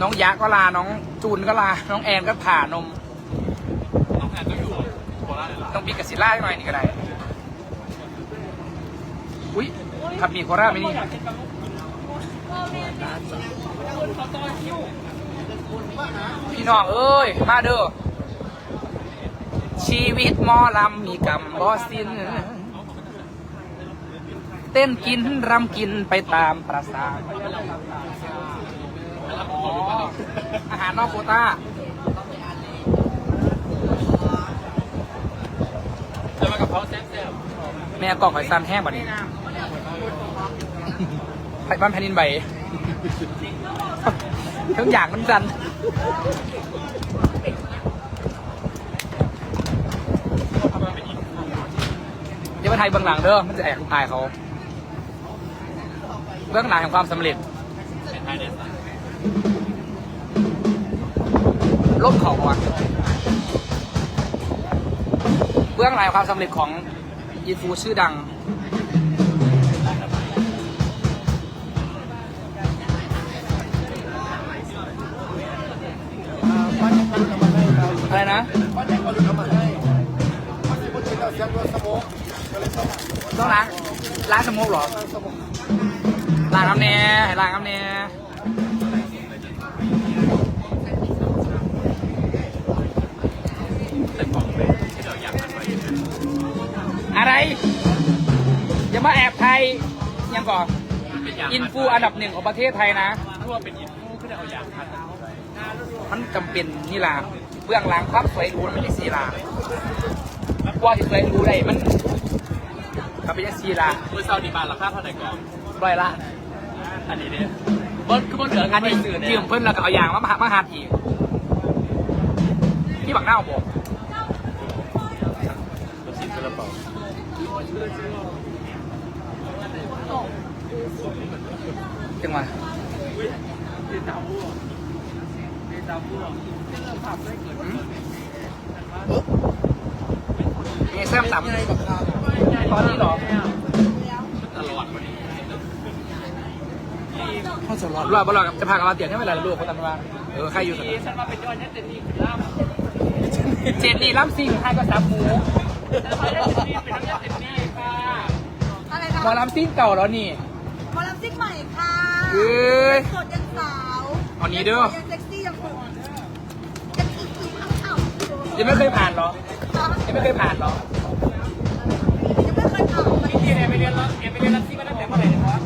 น้องยะก็ลา น้องจูนก็ลา น้องแอนก็ผ่านม น้องแอนก็อยู่โคราชเลยเหรอต้องบิ๊กกับศิล่าหน่อยนี่ก็ได้ อุ้ยขับมีโคราชไหมนี่พี่น้องเอ้ย มาเด้อ ชีวิตมอลำมีกรรมบ่สิ้นเต้นกินรำกินไปตามประสา อ๋ออาหารนอกโควต้าจะมากับเขาแซ่บแม่กล่องหอยซันแห้งแบบนี้ไผ่บ้านแผ่นดินไหวทุกอย่างมันจันเดี๋ยวมาไทยเบื้องหลังเด้อมันจะแอบอายเขา เบื้องหลังแห่งความสำเร็จ ลบเขาก่อนเบื้องหลังความสำเร็จของอินฟูชื่อดัง อะไรนะต้องล้างล้างสมุกเหรอล้างน้ำเน่ให้ล้างน้ำเน่ อะไร อย่ามาแอบไทยยังก่อนเป็นอย่างอินฟูอันดับหนึ่งของประเทศไทยนะทั่วเป็นอินฟูขึ้นเอาอย่างพันมันจำเป็นนี่ล่ะเบื้องหลังความสวยหรูมันไม่ใช่สีลากว่าที่สวยหรูได้มันมันเป็นสีลามือเซาดีบานราคาเท่าไหร่ก่อนร้อยละอันนี้เนี่ยเบิ้ลคือเบิ้ลเหลืออัอันนนี้นี้สื่อเนี่ยยืมเพิ่นแล้วก็เอายางมามาหัดอีกพี่บักหน้าบอกสิบกระเป๋า จังหวะมีแซมต่ำตอนนี้เหรอตลอดวันนี้รอดบ่รอดจะพากันมาเตียนให้เวลาลูกเขาตันว่าเออใครอยู่สักฉันมาเป็นยอดยันเจนนี่คือล่ามเจนนี่ล้ำซิ่งใครก็สับหมูฉันมายันเจนนี่เป็นน้ำยันเจน มอล้ำซิ่งเก่าแล้วนี่ หมอลำซิ่งใหม่ค่ะเอ้ยสดยังสาวเอานี้เด้อ ยังเซ็กซี่ยังหุ่นยังอีกอีกอ้าวยังไม่เคยผ่านเหรอ ยังไม่เคยผ่านเหรอยังไม่เคยทำเลยพี่เนี่ยไปเรียนแล้วเรียนไปเรียนรัสซี่มาตั้งแต่เมื่อไหร่นะครับ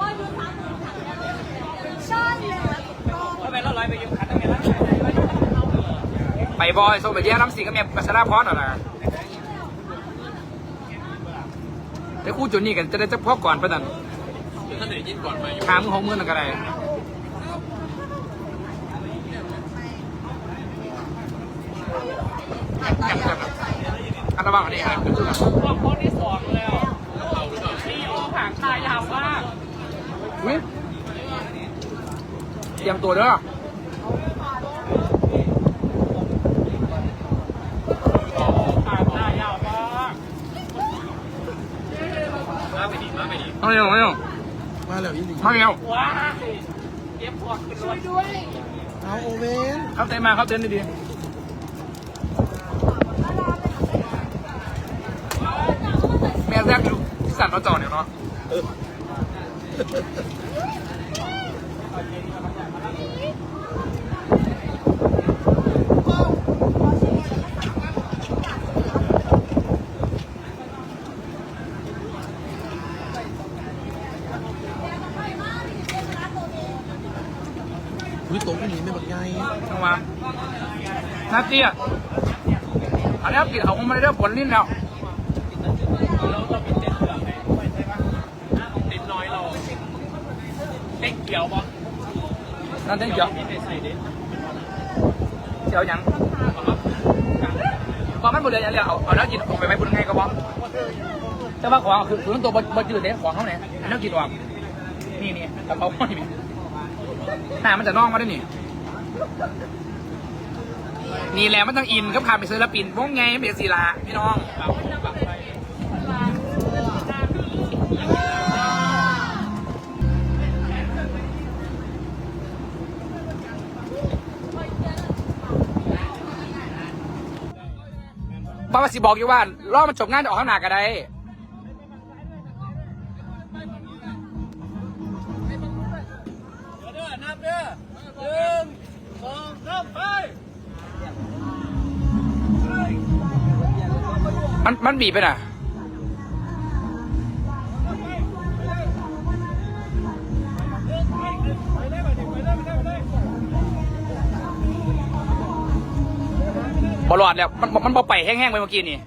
ว่าดูสามหมื่นใช่เลยนะถูกต้องว่าไปแล้วร้อยไปยืมขันตั้งแต่ละไปบอยโซไปเยี่ยน้ำสิงกับเมียกัสราพอสเหรอนะ แต่คู่จุดนี้กันจะได้จะพอก่อนประดันคือท่านเดี๋ยวยินก่อนมาอยู่หามือของมือนั่นก็ได้จับจับอันระวังอันนี้ครับรอบข้อที่สองแล้วนี่โอ้ผางชายยาวมากอุ๊ยเตรียมตัวเด้อ ผางชายยาวมาก มาไปดิมาไปดิเอาเร็วเอาเร็วมาแล้วอีหลีเอาเร็วว้ายเก็บพวกขึ้นรถด้วยเอาโอเวนเข้าเต้นมาเข้าเต้นดีๆแม่แซ่บอยู่ที่สั่นเราจอเนี่ยเนาะ อุ้ยโต๊ะอีหลีไม่บักใหญ่ จังหวะนาเตี้ยอันนี้กินเขาคงไม่ได้ผลลิ้นแล้วเราเป็นเต้นเหลืองไหมใช่ปะเต้นน้อยเราเต้นเขียวปะนั่นเต้นเกี่ยวเกี่ยวยังพอมันหมดเลยอย่างเดียวเอาเอาแล้วกินออกไปไปบุญไงก็บอกแต่ว่าของคือคือตัวบดจืดเนี่ยของเขาเนี่ยอันนี้กินออกนี่นี่กระเพราห้อยนี่หน้ามันจะน่องมาด้วยนี่ นี่แหละมันต้องอินกับคำไปซื้อละปินวงไงเบียศิลาพี่น้องป้าวสิบอกอยู่ว่ารอบมันจบงานจะออกข้างหน้าก็ได้ มันมันบีบไปน่ะ บอลอดแล้ว มันมันบอไปแห้งๆไปเมื่อกี้นี่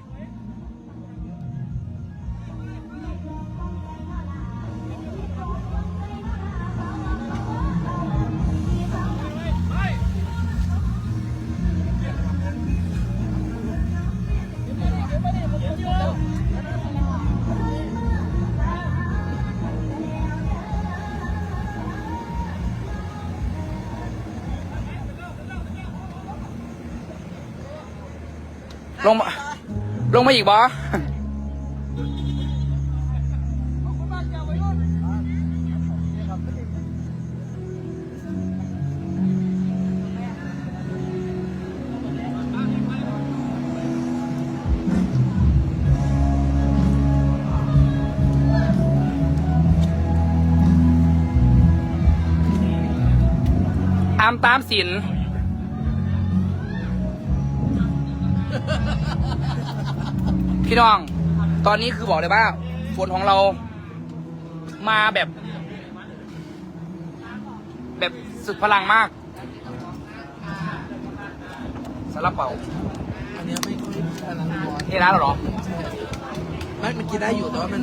ลงมาลงมาอีกบออามตามสิน พี่น้อง ตอนนี้คือบอกเลยว่าฝนของเรามาแบบ แบบสุดพลังมากสลับเป่าอันเนี้ยไม่ค่อยอันนั้นร้อนนี่ร้านเราเหรอไม่มันกินได้อยู่แต่ว่ามัน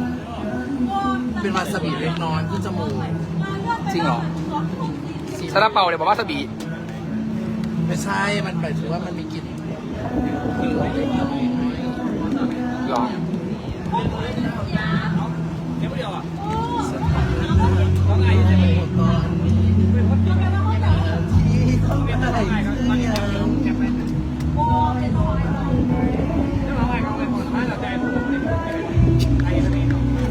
เป็นวาซาบิเล็กน้อยที่จมูกจริงเหรอสลับเป่าเลยบอกว่าสบีไม่ใช่ มันหมายถึงว่ามันมีกลิ่นเหรอเดี๋ยวเดียวอะที่เขาเป็นอะ รเนี่ย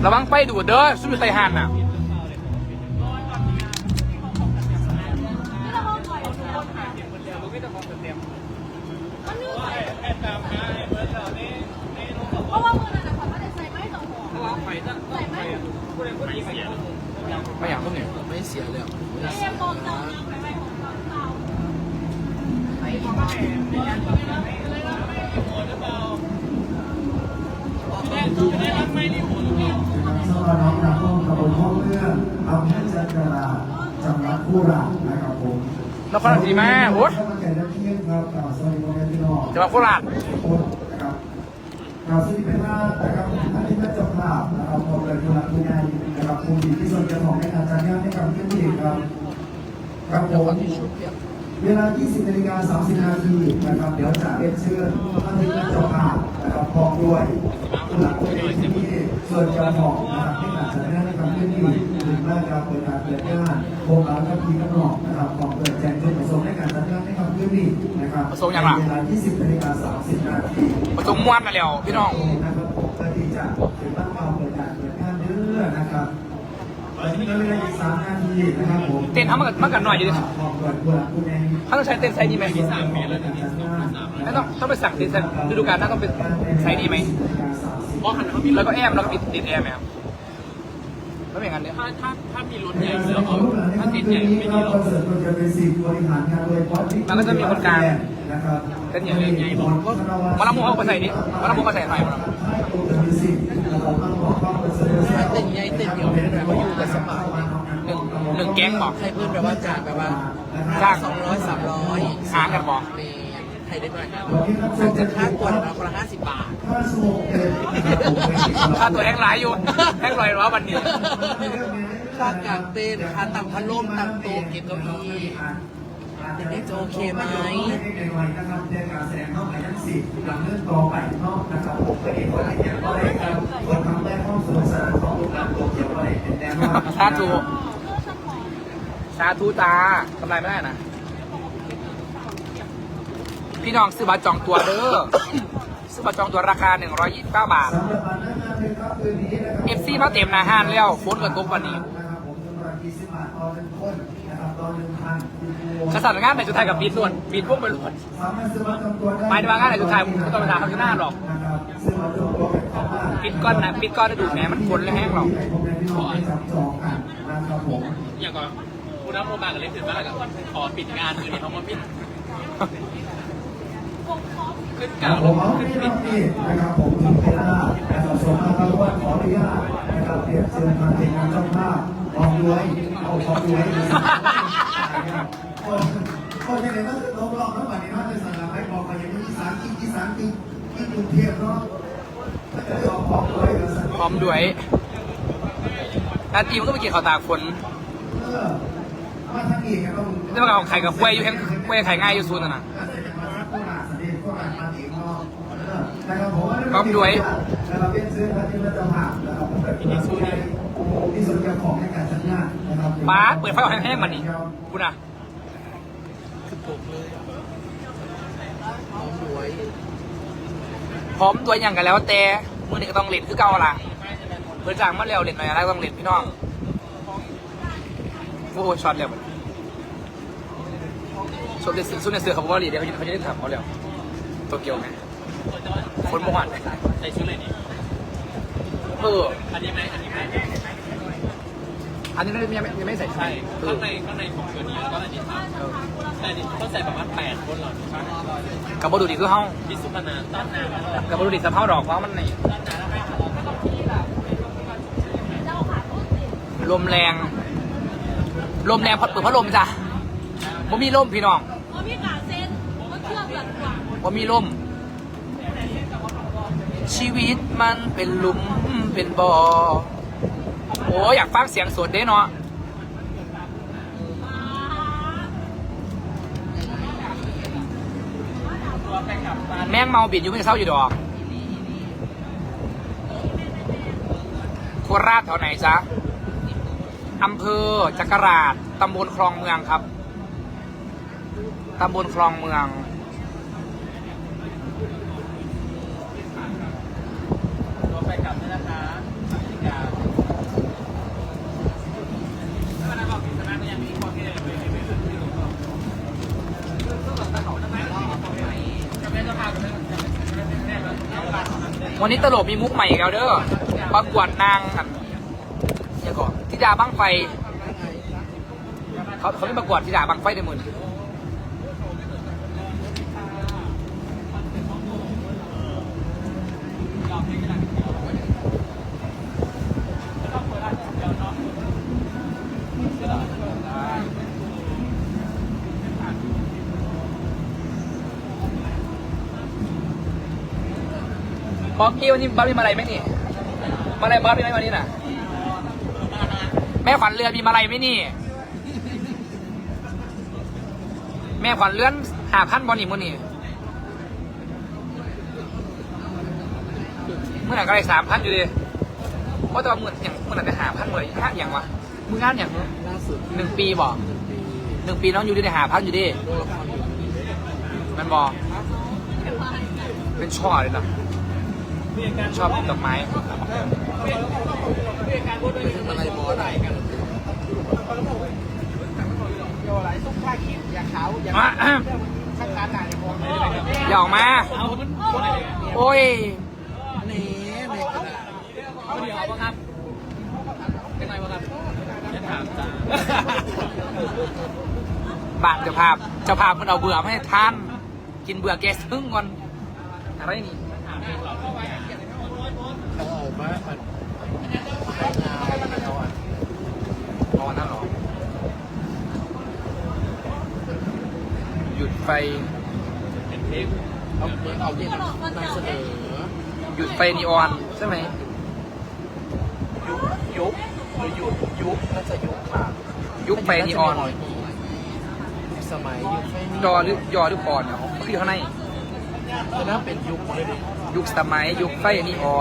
ระวังไปดูดเด้อสู้ใส่หันอะ สวัสดีน้องนาพ้องขบวนห้องเรื่องอำเภอจันทราจังหวัดคูราชนะครับผมนครราชสีมาโอ้ยข้ามาแก่นักเที่ยงครับกล่าวสวัสดีพ่อแม่พี่น้องจังหวัดโคราชทุกนะครับกล่าวสวัสดีเป็นหน้านะครับท่านที่เป็นเจ้าภาพนะครับผมเลยคุณรักคุณยายนะครับคุณดีที่ส่วนเจ้าของในกาจารจัดงาให้กับขึ้นที่ครับครับผม เวลา 20นาฬิกา30นาทีนะครับ เดี๋ยวจะเรียนเชิญท่านที่เป็นเจ้าภาพนะครับพร้อมด้วยผู้หลักผู้ใหญ่ที่มีส่วนเจ้าของนะครับให้การจัดงานในคำขึ้นที่หรือว่าการเปิดการเปิดงานโครงการกับทีกำหนดนะครับของเปิดแจ้งจุดประสงค์ในการจัดงานในคำขึ้นที่นะครับประสงค์อย่างไรเวลา 20นาฬิกา30นาทีผสมม้วนมาแล้วพี่น้อง ตอนนี้ก็เวลาอีก3นาทีนะครับผมเต้นเขามากันมากันหน่อยดิของเปิดผู้หลักผู้ใหญ่เขาต้องใช้เต้นไซส์นี้ไหมไม่ต้องต้องไปสั่งเต้นไซส์ฤดูกาลหน้าต้องเป็นไซส์นี้ไหมบอกหันเขามีแล้วก็แอมแล้วก็ปิดติดแอร์ไหมครับไม่เป็นอย่างนั้นเนี่ยถ้าถ้าถ้ามีรถใหญ่เสือเขาถ้าถ้าติติดดใหใหญ่ญ่ไม่ไม่ดีดีหหรรออกกคอนเสิร์ตมันจะเป็นสิ่งบริหารงานโดยเฉพาะที่นะครับเต้นอย่างเล่นไงมาละมุกเอาไปใส่ดิมาละมุกเอาใส่หน่อยมาละมุก เต้นใหญ่เต้นเดียวเลยนะเขาอยู่กับสบาย หนึ่งหนึ่ งแก๊งบอกให้เพื่อนแบบว่าจ่ายแบบว่าจ้างสองร้อยสามร้อยหากันบอกมีให้ได้ด้วยสั่งจะค่ากวนนะคนละห้าสิบบาทค่าตัวแห้งหลายอยู่แห้งลอยร้อวันนี้ค่ากางเต้นค่าตั้งพัดลมตั้งโต๊ะเก็บเก้าอี้อย่างนี้จะโอเคไหมในวัยนะครับในการแสดงนอกในทั้งสี่หลังเรื่องต่อไปนอกนะครับผมก็เห็นว่าอย่างไรครับคนทำได้ห้องสมุทรสาครของโรงแรมโตเกียวอะไรเป็นแน่นอนสาธุ สาธุตากำไรไม่ได้นะ พี่น้องซื้อบัตรจองตัวเด้อ ซื้อบัตรจองตัวราคา 129 บาท เอฟซีมาเต็มหนาห้านแล้วฝนก็ตกวันนี้นะครับบันหนึ่งพันกษัตริย์งานในสุดไทยกับปีนส่วนปีนพวกไปหลดสามารถซื้อบัตรจองตัวได้หมายถึงว่างานไหนสุดไทยผมก็ต้องไปถามเขาที่หน้าหรอก ปิดก้อนนะปิดก้อนจะดูแหมมันฝนและแห้งหรอกองได้จับจองกันนะครับผมอย่างก่อน คุณรับโมบากับเล่นถึงบ้ากขอปิดงานคืนนี้เพราะว่าปิดขึ้นกรัลาบงผมเอาไม่ต้นี่นะครับผมถึงเวลานะครับส่วนมาครับว่าขออนุญาตนะครับเรียนเชิญทาทีมงานเจ้าภาพออกด้วยเอาของด้วยคนคนยังไงก็คือต้องลองทั้งหมดนี้ว่าจะสนับให้บอกไปอย่างนี้สานอีอีสานอีอีกรุงเทพเนาะของด้วยกันสักพร้อมด้วยนาทีมันก็ไปกินข้าวตากฝนเออ มาทางอีกก็ต้องจะมาเอาไข่กับกล้วยอยู่แห้งกล้วยไข่ง่ายอยู่ซูนน่ะนะพร้อมด้วยนะครับเป็นซื้อพระที่พระเจ้าผ่านนะครับที่สุดที่สุดเจ้าของในการจัดงานนะครับป้าเปิดไฟเอาแห้งๆมานี่กูนะพร้อมตัวอย่างกันแล้วแต่มือนี้ก็ต้องเล่นคือเก่าล่ะเพื่อจ้างมาแล้วเล่นหน่อยอะไรต้องเล่นพี่น้อง โอ้โหช็อตแล้วช็อตเด็ดสุดในเสือเขาบอกว่าลีเดี๋ยวเขาจะได้ถามเขาแล้วตัวเกียวไงคนบ่หวานใส่ชุดเลยนี่เอออันนี้ไหมอันนี้ไหมอันนี้ไม่ยังไม่ยังไม่ใส่ใช่เอข้าองในข้างในของตัวนี้แล้วก็อันนี้ครับแต่อันนี้ต้องใส่ประมาณแปดคนหรอใช่กับบดูดีคือเฮาพิสุพนาต้นนาแล้วกับบดูดีสะเพาดอกเพราะมันนี่ลมแรง ลมแรงพอเปิดพัดลมจ้ะบ่มีลมพี่น้องเพราะพี่กาเซ็นมันเชื่อมกันกว่าบ่มีลม ชีวิตมันเป็นหลุมเป็นบ่อโอ้อยากฟังเสียงสดเด้เนาะแม่งเมาบิดอยู่ไม่เศร้าอยู่ดอกโคราชแถวไหนจ๊ะ อำเภอจักราชตำบลคลองเมืองครับ ตำบลคลองเมือง ตัวไปกลับด้วยนะคะอยากถ้ามันบอกผิดชนะก็ยังมีความคิดอะไรไม่ไม่ไม่ไม่วันนี้ตลกมีมุกใหม่อีกแล้วเด้อประกวดนางอันเนี่ยก่อนทิ ดาบังไฟ เขาเขาไม่ประกวดทิดาบังไฟในมือนี้บอสกี้วันนี้บอสมีมาอะไรไหมนี่มาอะไรบอสมีไหมวันนี้น่ะ แม่ขวัญเรือมีมาอะไรไหมนี่ แม่ขวัญเลื่อนหาพันบอลนี่มื่อนี่เมื่อไหร่ก็ได้สามพันอยู่ดิเพราะแต่ว่าเมื่ออย่างเมื่อไหร่จะหาพันเลยห้าอย่างวะมืองานอย่างล่าสุดหนึ่งปีบอกหนึ่งปีน้องอยู่ได้หาพันอยู่ดิมันบอกเป็นช่อเลยนะชอบดอกไม้ อะไรบอสอะไรกันมาอย่าออกมาเอามันคนอะไรโอ้ยนี่ในขณะเอาเดี๋ยวเอาครับเป็นไงบ้างครับจะถามจ้าบ้านเจ้าภาพเจ้าภาพมันเอาเบื่อมาให้ท่าน กินเบื่อแกซึ่งก่อนอะไรนี่ เขาออกมามัน อ๋อนั่นเหรอ หยุดไฟเป็นเพลงเอาเหมือนเอาที่นำเสนอหยุดไฟนีออนใช่ไหมยุคยุคหรือยุคยุคน่าจะยุคค่ะยุคไฟนีออนสมัยยุคไฟนียอหรือยอหรือปอนเนาะคืออยู่ข้างในจะน่าเป็นยุคเลยยุคสมัยยุคไฟนีออน